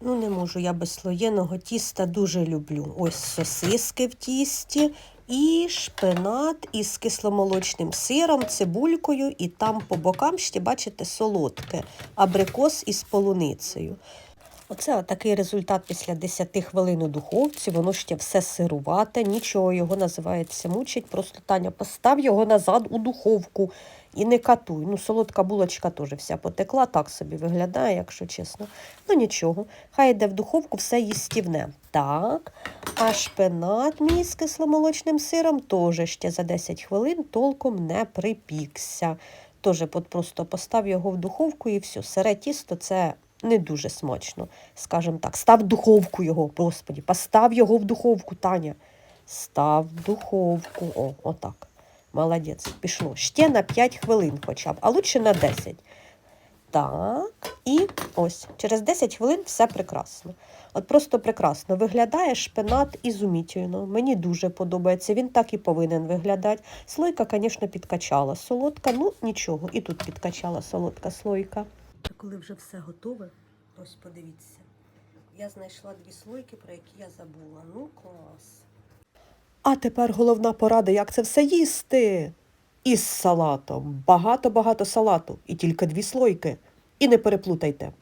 Ну, не можу, я без слоєного тіста дуже люблю. Ось сосиски в тісті і шпинат із кисломолочним сиром, цибулькою, і там по бокам ще, бачите, солодке, абрикос із полуницею. Оце такий результат після 10 хвилин у духовці. Воно ще все сирувате, нічого його називається мучить. Просто Таня, постав його назад у духовку і не катуй. Ну, солодка булочка теж вся потекла, так собі виглядає, якщо чесно. Ну нічого, хай йде в духовку, все їстівне. Так, а шпинат мій з кисломолочним сиром теж ще за 10 хвилин толком не припікся. Теж просто постав його в духовку і все. Сире тісто це не дуже смачно, скажімо так. Став духовку його, господі, постав його в духовку, Таня. Став духовку. О, отак. Молодець, пішло. Ще на 5 хвилин хоча б, а лучше на 10. Так, і ось, через 10 хвилин все прекрасно. От просто прекрасно виглядає шпинат ізумітельно. Мені дуже подобається. Він так і повинен виглядати. Слойка, звісно, підкачала. Солодка, ну нічого. І тут підкачала солодка слойка. Коли вже все готове, ось подивіться. Я знайшла дві слойки, про які я забула. Ну, клас. А тепер головна порада, як це все їсти. Із салатом. Багато-багато салату. І тільки дві слойки. І не переплутайте.